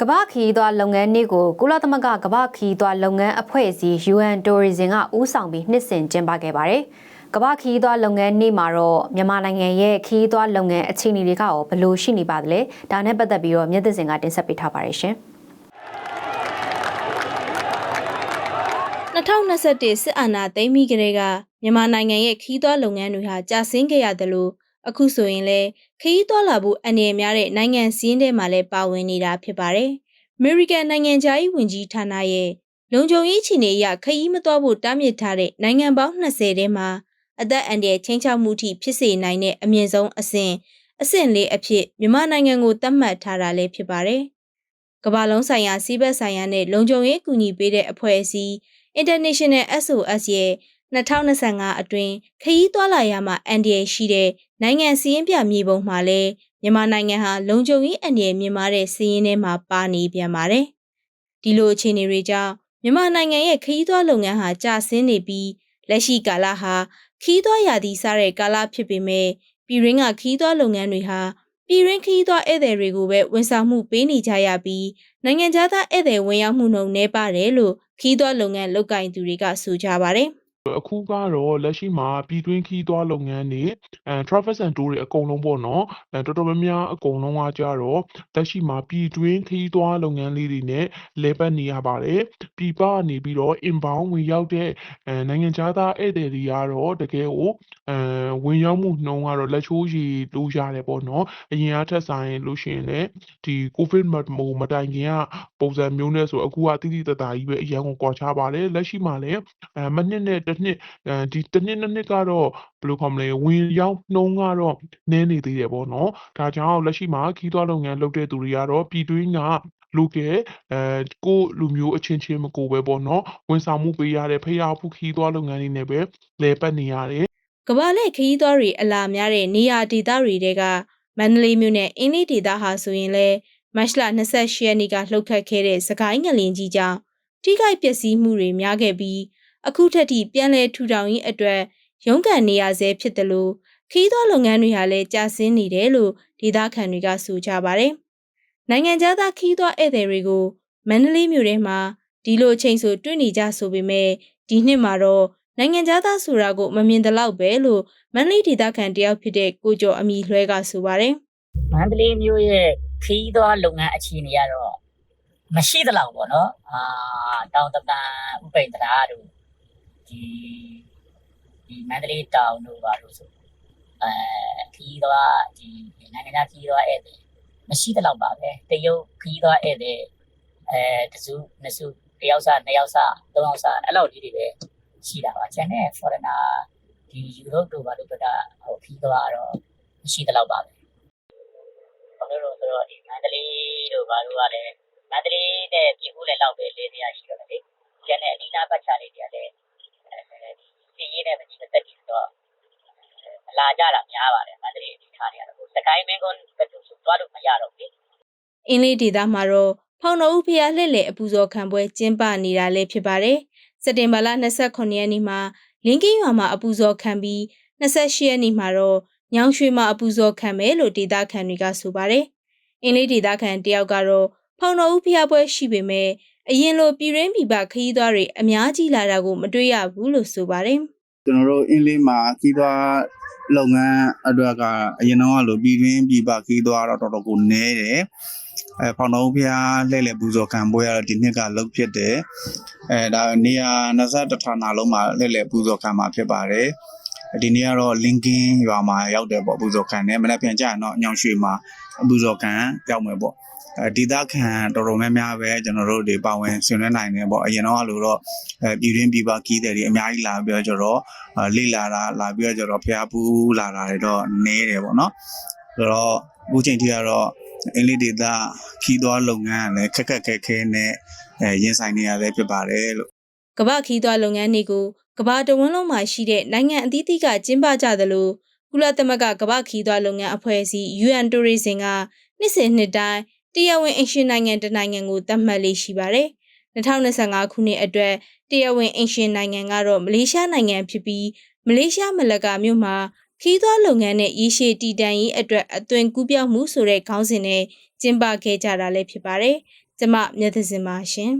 ကမ္ဘာခီးသွားလုပ်ငန်းနေ့ကိုကုလသမဂ္ဂကမ္ဘာခီးသွားလုပ်ငန်းအဖွဲ့အစည်း UN Tourism ကဦးဆောင်ပြီးနှစ်စဉ်ကျင်းပခဲ့ပါတယ်။ကမ္ဘာခီးသွားလုပ်ငန်းနေ့မှာတော့မြန်မာနိုင်ငံရဲ့ခီးသွားလုပ်ငန်းအခြေအနေတွေကရောဘယ်လိုရှိနေပါသလဲ။ဒါနဲ့ပတ်သက်ပြီးတော့မြတ်သစ်စင်ကတင်ဆက်ပေးထားပါတယ်ရှင်။2021စစ်အာဏာသိမ်းပြီးကတည်းကမြန်မာနိုင်ငံရဲ့ခီးသွွားလုပ်ငန်းတွေဟာကျဆင်းခဲ့ရတယ်လို့ အခုဆိုရင်လည်းခီးသွွားလာဖို့အနေများတဲ့နိုင်ငံစည်းရင်းထဲမှာလည်းပါဝင်နေတာဖြစ်ပါတယ်။ American နိုင်ငံသားရေးဝန်ကြီးဌာနရဲ့လုံခြုံရေးအခြေအနေအရခီးမသွားဖို့တားမြစ်ထားတဲ့နိုင်ငံပေါင်း20ထဲမှာအသက်အန္တရာယ်ချင်းချောက်မှုထိဖြစ်စေနိုင်တဲ့အမြင့်ဆုံးအဆင့်အဆင့်လေးအဖြစ်မြန်မာနိုင်ငံကိုသတ်မှတ်ထားတာလည်းဖြစ်ပါတယ်။ကမ္ဘာလုံးဆိုင်ရာစီးပွားဆိုင်ရာနဲ့လုံခြုံရေးကူညီပေးတဲ့အဖွဲ့အစည်း International SOS ရဲ့ 2025အတွင်းခရီးသွားလာရမှာအန်ဒီရရှိတဲ့နိုင်ငံစည်းရင်းပြမြေပုံမှာလည်းမြန်မာနိုင်ငံဟာလုံခြုံရေးအန်ဒီရမြင့်မားတဲ့စည်းရင်းထဲမှာပါနေပြန်ပါတယ်။ဒီလိုအခြေအနေတွေကြောင့်မြန်မာနိုင်ငံရဲ့ခရီးသွားလုပ်ငန်းဟာကျဆင်းနေပြီးလက်ရှိကာလဟာခရီးသွားရာသီစားတဲ့ကာလဖြစ်ပေမဲ့ပြည်ရင်းကခရီးသွားလုပ်ငန်းတွေဟာပြည်ရင်းခရီးသွားဧည့်သည်တွေကိုပဲဝန်ဆောင်မှုပေးနေကြရပြီးနိုင်ငံခြားသားဧည့်သည်ဝင်ရောက်မှုနှုန်းနည်းပါတယ်လို့ခီးသွွားလုပ်ငန်းလုပ်ကင်သူတွေကဆိုကြပါတယ် အခုကတော့လက်ရှိမှာပြည်တွင်းခီးသွားလုပ်ငန်းတွေအဲ Travel and Tour တွေအကုန်လုံးပေါ့နော်အဲတော်တော်များများအကုန်လုံးကကြတော့လက်ရှိမှာပြည်တွင်းခီးသွားလုပ်ငန်းလေးတွေနဲ့လဲပတ်နေရပါတယ်ပြည်ပကနေပြီးတော့ inbound ဝင်ရောက်တဲ့အဲနိုင်ငံခြားသားဧည့်သည်တွေကတော့တကယ်ကိုအဲဝင်ရောက်မှုနှုန်းကတော့လက်ချိုးရည်လို့ရတယ်ပေါ့နော်အရင်အထက်ဆိုင်လို့ရှိရင်လည်းဒီ covid မဟိုမတိုင်ခင်ကပုံစံမျိုးနဲ့ဆိုအခုကတိတိတတ်တာကြီးပဲအရင်ကကွာခြားပါတယ်လက်ရှိမှာလည်းအဲမနှစ်နဲ့တစ်နှစ်အဲဒီတစ်နှစ်နှစ်နှစ်ကတော့ဘယ်လိုခေါ်မလဲဝင်ရောက်နှုန်းကတော့နည်းနေသေးတယ်ပေါ့နော်ဒါကြောင့်လက်ရှိမှာခီးသွွားလုပ်ငန်းလုပ်တဲ့သူတွေကတော့ပြည်တွင်းကလူကဲအဲကိုလူမျိုးအချင်းချင်းမကိုပဲပေါ့နော်ဝန်ဆောင်မှုပေးရတဲ့ဖျားဖူးခီးသွွားလုပ်ငန်းတွေနဲ့ပဲလဲပတ်နေရတယ်ကမ္ဘာလက်ခရီးသွားတွေအလာများတဲ့နေရာဒေသတွေတဲကမန္တလေးမြို့နဲ့အင်းလေးဒေသဟာဆိုရင်လည်းမတ်လ28ရက်နေ့ကလှုပ်ခတ်ခဲ့တဲ့စကိုင်းငလင်ကြီးကြောင့်ထိခိုက်ပျက်စီးမှုတွေများခဲ့ပြီး အခုထက်ထိပြန်လည်ထူထောင်ရေးအတွက်ရုန်းကန်နေရဆဲဖြစ်တယ်လို့ခရီးသွားလုပ်ငန်းတွေဟာလည်းကြာဆင်းနေတယ်လို့ဒေသခံတွေကဆိုကြပါတယ်။နိုင်ငံခြားသားခရီးသွားဧည့်သည်တွေကိုမန္တလေးမြို့ထဲမှာဒီလိုအချိန်ဆိုတွေ့နေကြဆိုပေမဲ့ဒီနှစ်မှာတော့နိုင်ငံခြားသားဆိုတာကိုမမြင်တလောက်ပဲလို့မန္တလေးဒေသခံတယောက်ဖြစ်တဲ့ကိုကျော်အမီလွှဲကဆိုပါတယ်မန္တလေးမြို့ရဲ့ခီးသွားလုပ်ငန်းအခြေအနေကတော့မရှိသလောက်ပေါ့နော်အာတောင်တပံဥပိ္ပဒရာတို့ ဒီဒီမန္တလေးတောင်တို့ပါလို့ဆိုအဲခီးသွားဒီနိုင်ငံခြားခီးသွားဧည့်သည်မရှိသလောက်ပါပဲတရုတ်ခီးသွားဧည့်သည်အဲတစုနှစ်စုတယောက်စားနှစ်ယောက်စားသုံးယောက်စားအဲ့လောက်လေးတွေပဲရှိတာပါကျန်တဲ့ foreigner ဒီယူရိုတို့ဘာလို့ကဟိုခီးသွားတော့မရှိသလောက်ပါပဲဘာလို့လဲဆိုတော့ဒီမန္တလေးတို့ဘာလို့ကလည်းမန္တလေးနဲ့ပြည်ဦးလည်းလောက်ပဲလေးနေရရှိတော့လေကျန်တဲ့အနီးနားပတ်ချာလေးတွေကလည်းအဲဒီစီးရေးနဲ့မကြီးတဲ့တက်ကြီးဆိုတော့အလာကြတာများပါတယ်မန္တလေးဒီထားနေရ တော့စကိုင်းမင်းကွန်းဘက်တို့ဆိုသွားလို့မရတော့ဘူး။အင်းလေးဒေသမှာတော့ဖောင်တော်ဦးဖျားလှည့်လည်အပူဇော်ခံပွဲကျင်းပနေတာလည်းဖြစ်ပါတယ်။စက်တင်ဘာလ29ရက်နေ့မှာလင်းကင်းရွာမှာအပူဇော်ခံပြီး28ရက်နေ့မှာတော့ညောင်ရွှေမှာအပူဇော်ခံမယ်လို့ဒေသခံတွေကဆိုပါတယ်။အင်းလေးဒေသခံတယောက်ကတော့ဖောင်တော်ဦးဖျားပွဲရှိပေမဲ့အရင်လိုပြည်ရင်းပြည်ပခရီးသွားတွေအများကြီးလာတာကိုမတွေ့ရဘူးလို့ဆိုပါတယ်ကျွန်တော်တို့အင်းလေးမှာခီးသွား လုပ်ငန်းအတွက်ကအရင်တော့လိုပြည်တွင်းပြည်ပခီးသွားတော့တော်တော်ကိုနည်းတယ်အဲဖောင်တော်ဖျားလှည့်လည်ပူဇော်ခံပွဲကတော့ဒီနှစ်ကလုပ်ဖြစ်တယ်အဲဒါနေရာ21ဌာနလုံးမှာလှည့်လည်ပူဇော်ခံမှာဖြစ်ပါတယ်ဒီနေ့ကတော့လင်ကင်းရွာမှာရောက်တယ်ပေါ့ပူဇော်ခံတယ်မနေ့ပြန်ကြရင်တော့ညောင်ရွှေမှာပူဇော်ခံရောက်မယ်ပေါ့အဲ ဒေသခံတော်တော်များများပဲကျွန်တော်တို့ဒီပါဝင်ဆွေးနွေးနိုင်တယ်ပေါ့အရင်တော့လို့တော့အဲပြည်တွင်းပြည်ပခီးတယ်တွေအများကြီးလာပြီးတော့ကျတော့အာလေ့လာတာလာပြီးတော့ကျတော့ဖျားပူးလာတာတွေတော့နည်းတယ်ပေါ့နော်ဆိုတော့အခုချိန်ထိကတော့အင်္ဂလိပ်ဒေသခီးသွားလုပ်ငန်းကလည်းခက်ခက်ခဲခဲနဲ့အဲရင်ဆိုင်နေရသေးဖြစ်ပါတယ်လို့။ကမ္ဘာခီးသွားလုပ်ငန်းတွေကိုကမ္ဘာတဝန်းလုံးမှာရှိတဲ့နိုင်ငံအသီးသီးကကျင်းပကြသလိုကုလသမဂ္ဂကမ္ဘာခီးသွားလုပ်ငန်းအဖွဲ့အစည်း UN Tourism ကနှစ်စဉ်နှစ်တိုင်း တရားဝင်အင်ရှင်နိုင်ငံတစ်နိုင်ငံကိုသတ်မှတ်လေးရှိပါတယ်။2025ခုနှစ်အတွက်တရားဝင်အင်ရှင်နိုင်ငံကတော့မလေးရှားနိုင်ငံဖြစ်ပြီးမလေးရှားမလကာမြို့မှာခီးသွွားလုပ်ငန်းနဲ့ရေရှည်တည်တံ့ရေးအတွက်အသွင်ကူးပြောင်းမှုဆိုတဲ့ခေါင်းစဉ်နဲ့ကျင်းပခဲ့ကြတာလည်းဖြစ်ပါတယ်ကျမမျက်သစင်ပါရှင်